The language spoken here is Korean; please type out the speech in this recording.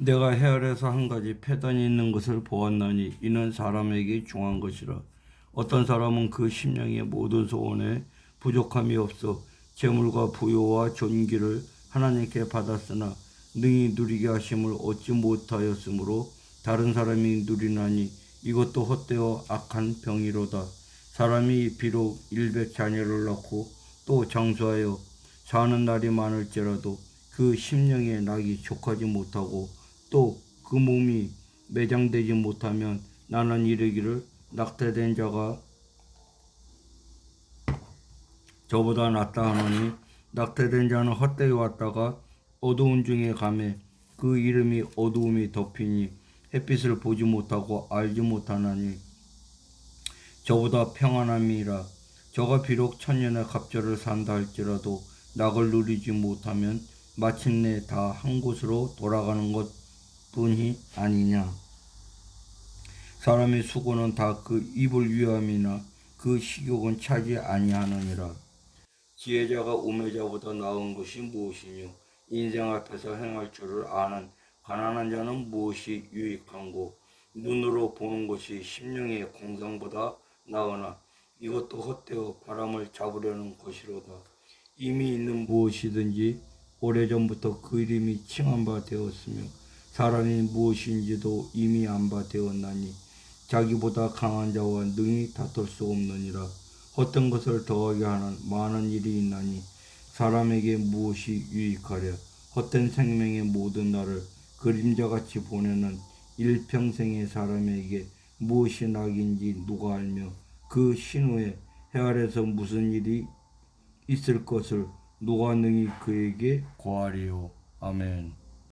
내가 헤아려서 한 가지 패단이 있는 것을 보았나니 이는 사람에게 중한 것이라. 어떤 사람은 그 심령의 모든 소원에 부족함이 없어 재물과 부요와 존귀를 하나님께 받았으나 능히 누리게 하심을 얻지 못하였으므로 다른 사람이 누리나니 이것도 헛되어 악한 병이로다. 사람이 비록 일백 자녀를 낳고 또 장수하여 사는 날이 많을지라도 그 심령의 낙이 족하지 못하고 또 그 몸이 매장되지 못하면 나는 이르기를 낙태된 자가 저보다 낫다 하노니 낙태된 자는 헛되이 왔다가 어두운 중에 감에 그 이름이 어두움이 덮이니 햇빛을 보지 못하고 알지 못하나니 저보다 평안함이라. 저가 비록 천년의 갑절을 산다 할지라도 낙을 누리지 못하면 마침내 다 한 곳으로 돌아가는 것 뿐이 아니냐. 사람의 수고는 다 그 입을 위함이나 그 식욕은 차지 아니하느니라. 지혜자가 우매자보다 나은 것이 무엇이뇨? 인생 앞에서 행할 줄을 아는 가난한 자는 무엇이 유익한고 눈으로 보는 것이 심령의 공상보다 나으나 이것도 헛되어 바람을 잡으려는 것이로다. 이미 있는 무엇이든지 오래전부터 그 이름이 칭한 바 되었으며 사람이 무엇인지도 이미 안바 되었나니 자기보다 강한 자와 능히 다툴 수 없느니라. 헛된 것을 더하게 하는 많은 일이 있나니 사람에게 무엇이 유익하랴. 헛된 생명의 모든 날을 그림자같이 보내는 일평생의 사람에게 무엇이 낙인지 누가 알며 그 신후에 해 아래서 무슨 일이 있을 것을 누가 능히 그에게 고하리요? 아멘